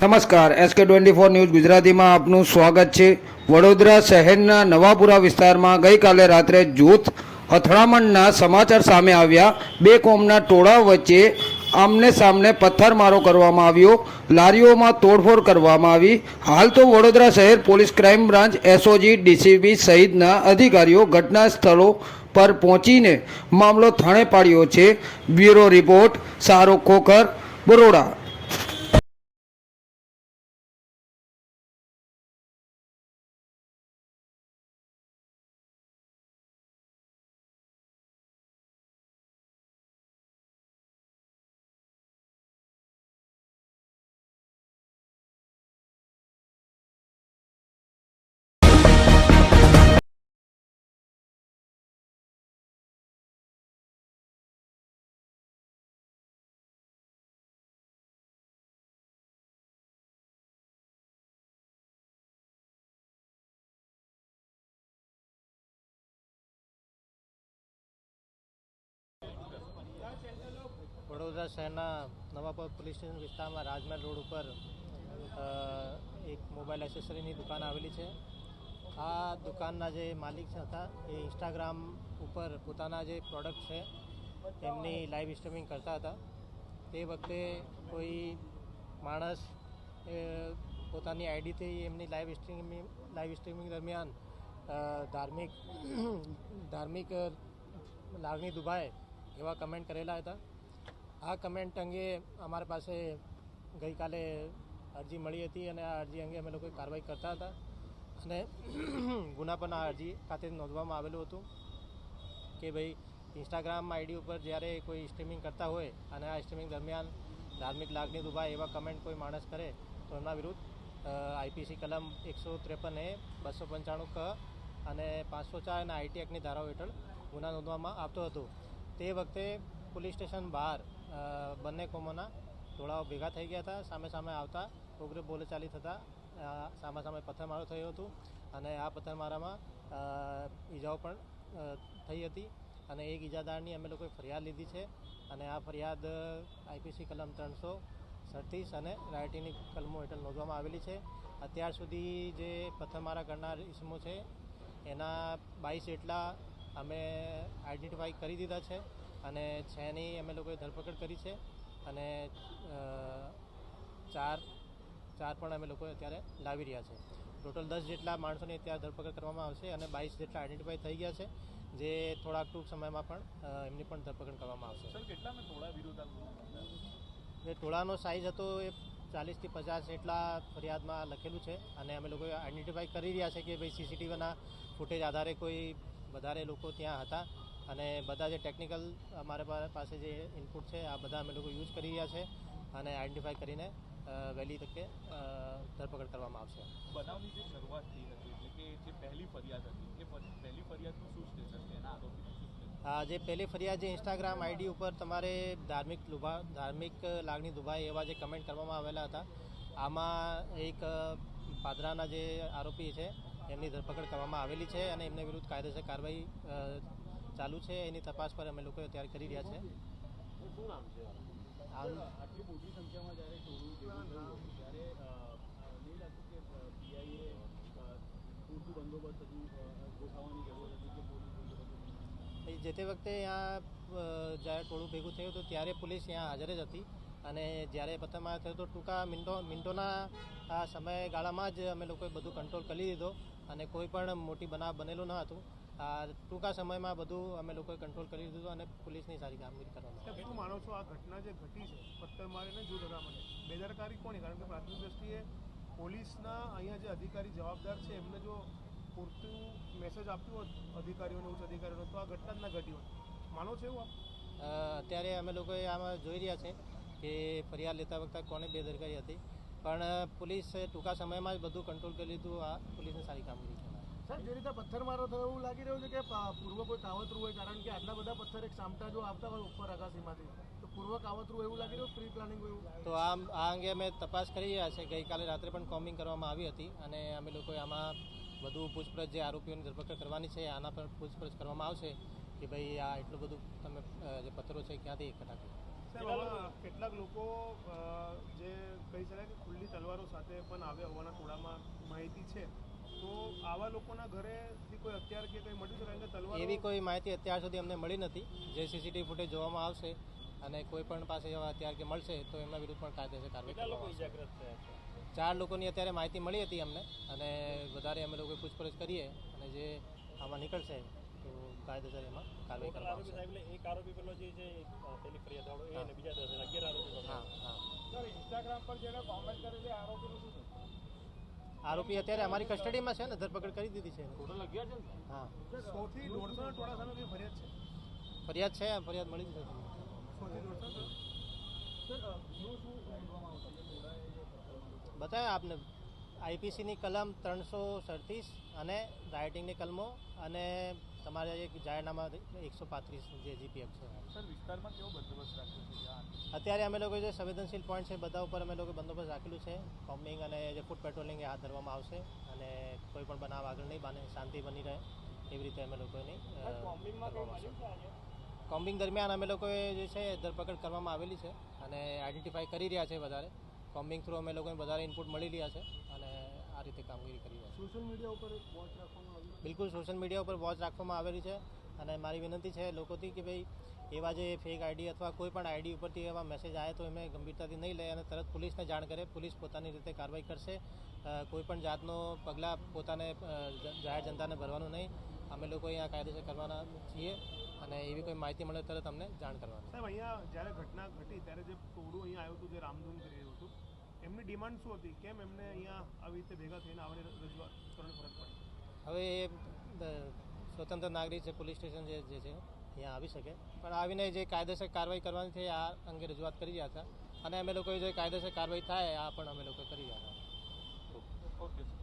નમસ્કાર. SK twenty four news ગુજરાતીમાં આપનું સ્વાગત છે. વડોદરા શહેરના નવાપુરા વિસ્તારમાં ગઈકાલે રાત્રે જૂથ અથડામણના સમાચાર સામે આવ્યા. બે કોમના ટોળા વચ્ચે આમને સામને પથ્થરમારો કરવામાં આવ્યો. લારીઓમાં તોડફોડ કરવામાં આવી. હાલ તો વડોદરા શહેર police crime branch SOG DCB સહિતના અધિકારીઓ ઘટના સ્થળો પર પહોંચીને મામલો થાણે પાડ્યો છે. Bureau report, Shahrukh Khokhar, Baroda. Vadodara શહેરના નવાપર પોલીસ સ્ટેશન વિસ્તારમાં રાજમહેલ રોડ ઉપર એક મોબાઈલ એસેસરીની દુકાન આવેલી છે. આ દુકાનના જે માલિક હતા, એ ઇન્સ્ટાગ્રામ ઉપર પોતાના જે પ્રોડક્ટ છે, એમની લાઈવ સ્ટ્રીમિંગ કરતા હતા. તે વખતે કોઈ માણસ પોતાની આઈડીથી એમની લાઈવ સ્ટ્રીમિંગ લાઈવ સ્ટ્રીમિંગ દરમિયાન ધાર્મિક ધાર્મિક લાગણી દુભાય એવા કમેન્ટ કરેલા હતા. આ કમેન્ટ અંગે અમારા પાસે ગઈકાલે અરજી મળી હતી અને આ અરજી અંગે અમે લોકોએ કાર્યવાહી કરતા હતા. અને ગુના પણ આ અરજી ખાતે નોંધવામાં આવેલું હતું કે ભાઈ ઇન્સ્ટાગ્રામ આઈડી ઉપર જ્યારે કોઈ સ્ટ્રીમિંગ કરતા હોય અને આ સ્ટ્રીમિંગ દરમિયાન ધાર્મિક લાગણી દુભાય એવા કમેન્ટ કોઈ માણસ કરે, તો એમના વિરુદ્ધ આઈપીસી કલમ એકસો ત્રેપન એ બસો પંચાણું ક અને પાંચસો ચાર અને આઈટી એક્ટની ધારાઓ હેઠળ ગુના નોંધવામાં આવતો હતો. તે વખતે પોલીસ સ્ટેશન બહાર બંને કોમોના ટોળાઓ ભેગા થઈ ગયા હતા, સામે સામે આવતા, ઉગ્ર બોલેચાલી થતાં સામે સામે પથ્થરમારો થયો હતો અને આ પથ્થરમારામાં ઈજાઓ પણ થઈ હતી અને એક ઈજાદારની અમે લોકોએ ફરિયાદ લીધી છે અને આ ફરિયાદ આઈપીસી કલમ ત્રણસો સડત્રીસ અને રાયટીની કલમો હેઠળ નોંધવામાં આવેલી છે. અત્યાર સુધી જે પથ્થરમારા કરનાર ઇસમો છે, એના બાવીસ જેટલા અમે આઈડેન્ટિફાઈ કરી દીધા છે. અને છની અમે લોકોએ ધરપકડ કરી છે. અને ચાર ચાર પણ અમે લોકો અત્યારે લાવી રહ્યા છે. ટોટલ દસ જેટલા માણસોની અત્યારે ધરપકડ કરવામાં આવશે અને બાવીસ જેટલા આઈડેન્ટિફાઈ થઈ ગયા છે જે થોડાક ટૂંક સમયમાં પણ એમની પણ ધરપકડ કરવામાં આવશે. થોડા જે ટોળાનો સાઇઝ હતો એ ચાલીસથી પચાસ જેટલા ફરિયાદમાં લખેલું છે અને અમે લોકો આઈડેન્ટિફાઈ કરી રહ્યા છે કે ભાઈ સીસીટીવીના ફૂટેજ આધારે કોઈ વધારે લોકો ત્યાં હતા. અને બધા જે ટેકનિકલ અમારા પાસે જે ઇનપુટ છે આ બધા અમે લોકો યુઝ કરી રહ્યા છે અને આઈડેન્ટિફાઈ કરીને વહેલી તકે ધરપકડ કરવામાં આવશે. બનાવની જે શરૂઆત થઈ હતી એટલે કે જે પહેલી ફરિયાદ હતી એ પહેલી ફરિયાદનું શું સ્ટેટસ છે? એના આરોપી હા જે પહેલી ફરિયાદ જે ઇન્સ્ટાગ્રામ આઈડી ઉપર તમારે ધાર્મિક લુભા ધાર્મિક લાગણી દુભાઈ એવા જે કમેન્ટ કરવામાં આવેલા હતા આમાં એક પાદરાના જે આરોપી છે એમની ધરપકડ કરવામાં આવેલી છે અને એમને વિરુદ્ધ કાયદેસર કાર્યવાહી ચાલુ છે એની તપાસ પર અમે લોકો તૈયાર કરી રહ્યા છે. શું નામ છે? આટલી મોટી સંખ્યામાં જ્યારે ટોળું ભેગું ત્યારે અ, અ, નહીં લાગતું કે પીઆઈએ પૂરતું બંદોબસ્ત હતું ગોઠવવાની જરૂર હતી કે પોલીસ જે તે વખતે અહીંયા જ્યારે ટોળું ભેગું થયું હતું ત્યારે પોલીસ ત્યાં હાજર જ હતી. અને જ્યારે પથ્થરમારો થયો તો ટૂંકા મિનિટો મિનિટોના આ સમયગાળામાં જ અમે લોકોએ બધું કંટ્રોલ કરી લીધો. અને કોઈ પણ મોટી બનાવ બનેલું ન હતું. આ ટૂંકા સમયમાં બધું અમે લોકોએ કંટ્રોલ કરી દીધું અને પોલીસની સારી કામગીરી કરવામાં આવી. શું માનો છો આ ઘટના જે ઘટી છે? પથ્થર મારીને જૂથ અથડામણ બેદરકારી કોની? કારણ કે પ્રાથમિક દ્રષ્ટિએ પોલીસના અહીંયા જે અધિકારી જવાબદાર છે એમને જો પૂરતું મેસેજ આપ્યું હોત અધિકારીઓને ઉચ્ચ અધિકારીઓને તો આ ઘટના જ ના ઘટી હોત. માનો છો એવું આપ? અત્યારે અમે લોકોએ આમાં જોઈ રહ્યા છે કે ફરિયાદ લેતા વખતે કોને બેદરકારી હતી. પણ પોલીસે ટૂંકા સમયમાં જ બધું કંટ્રોલ કરી લીધું આ પોલીસની સારી કામગીરી છે. સાહેબ જે રીતે પથ્થરમારો થયો એવું લાગી રહ્યું છે કે પૂર્વ કોઈ કાવતરું હોય કારણ કે આટલા બધા પથ્થર એક સામટા જો આવતા હોય ઉપર અગાસીમાંથી તો પૂર્વ કાવતરું એવું લાગી રહ્યું પ્રી પ્લાનિંગ એવું? તો આમ આ અંગે અમે તપાસ કરી રહ્યા છે ગઈકાલે રાત્રે પણ કોમિંગ કરવામાં આવી હતી અને અમે લોકોએ આમાં વધુ પૂછપરછ જે આરોપીઓની ધરપકડ કરવાની છે આના પર પૂછપરછ કરવામાં આવશે કે ભાઈ આ એટલું બધું તમે જે પથ્થરો છે ક્યાંથી એકઠા કર્યા કેટલાક લોકો જે કહી શકાય કે ખુલ્લી તલવારો સાથે પણ આવ્યા હોવાના ટોળામાં માહિતી છે. તો આવા લોકોના ઘરેથી કોઈ હથિયાર કે કંઈ મળ્યું છે? કારણ કે તલવારો એવી કોઈ માહિતી અત્યાર સુધી અમને મળી નથી. જે સીસીટીવી ફૂટેજ જોવામાં આવશે અને કોઈ પણ પાસે એવા હથિયાર કે મળશે તો એમના વિરુદ્ધ પણ કાયદેસર કાર્યવાહી ચાર લોકોની અત્યારે માહિતી મળી હતી અમને અને વધારે અમે લોકો પૂછપરછ કરીએ અને જે આમાં નીકળશે તો કાયદેસર એમાં કાર્યવાહી કરવામાં આવશે એક આરોપી પેલો જે છે પેલી ફરિયાદ એ અને બીજા દસ અગિયાર આરોપી હા હા. સર ઇન્સ્ટાગ્રામ પર જેને કોમેન્ટ કરેલી આરોપીનું શું છે? આરોપી અત્યારે અમારી કસ્ટડીમાં છે ને ધરપકડ કરી દીધી છે. ટોટલ અગિયાર જણ હા. સોથી દોઢસો ટોળા સામે ફરિયાદ છે. ફરિયાદ છે ફરિયાદ મળી જશે પ્રકરણમાં બતાવ્યા આપને. આઈપીસીની કલમ ત્રણસો સડતીસ અને રાઇટિંગની કલમો અને તમારે એક જાહેરનામા એકસો પાંત્રીસ જે જીપીએફ છે. સર વિસ્તારમાં કેવો બંદોબસ્ત રાખ્યો છે અત્યારે અમે લોકો જે સંવેદનશીલ પોઈન્ટ છે બધા ઉપર અમે લોકો બંદોબસ્ત રાખેલું છે. કોમ્બિંગ અને જે ફૂડ પેટ્રોલિંગ એ હાથ ધરવામાં આવશે અને કોઈ પણ બનાવ આગળ નહીં બને શાંતિ બની રહે એવી રીતે અમે લોકોની કોમ્બિંગ દરમિયાન અમે લોકોએ જે છે ધરપકડ કરવામાં આવેલી છે અને આઈડેન્ટિફાઈ કરી રહ્યા છે વધારે. કોમ્બિંગ થ્રુ અમે લોકોને વધારે ઇનપુટ મળી રહ્યા છે અને આ રીતે કામગીરી કરી રહ્યા છે. સોશિયલ મીડિયા ઉપર વોચ રાખવામાં આવી બિલકુલ સોશિયલ મીડિયા ઉપર વોચ રાખવામાં આવેલી છે અને મારી વિનંતી છે લોકોથી કે ભાઈ એવા જે ફેક આઈડી અથવા કોઈ પણ આઈડી ઉપરથી એવા મેસેજ આવે તો એમને ગંભીરતાથી નહીં લે અને તરત પોલીસને જાણ કરે. પોલીસ પોતાની રીતે કાર્યવાહી કરશે. કોઈ પણ જાતનો પગલાં પોતાને જાહેર જનતાને ભરવાનું નહીં. અમે લોકો અહીંયા કાયદેસર કરવાના છીએ અને એવી કોઈ માહિતી મળે તરત અમને જાણ કરવાની. સાહેબ અહીંયા જ્યારે ઘટના ઘટી ત્યારે જે ટોળું અહીંયા આવ્યું હતું જે રામધૂન કરી રહ્યું હતું એમની ડિમાન્ડ શું હતી? કેમ એમને અહીંયા આવી રીતે ભેગા થઈને આવવાની રજૂઆત કરવાની ફરજ પડી? હવે એ સ્વતંત્ર નાગરિક છે પોલીસ સ્ટેશન જે જે છે અહીંયા આવી શકે. પણ આવીને જે કાયદેસર કાર્યવાહી કરવાની છે આ અંગે રજૂઆત કરી રહ્યા હતા. અને અમે લોકોએ જે કાયદેસર કાર્યવાહી થાય આ પણ અમે લોકો કરી રહ્યા હતા.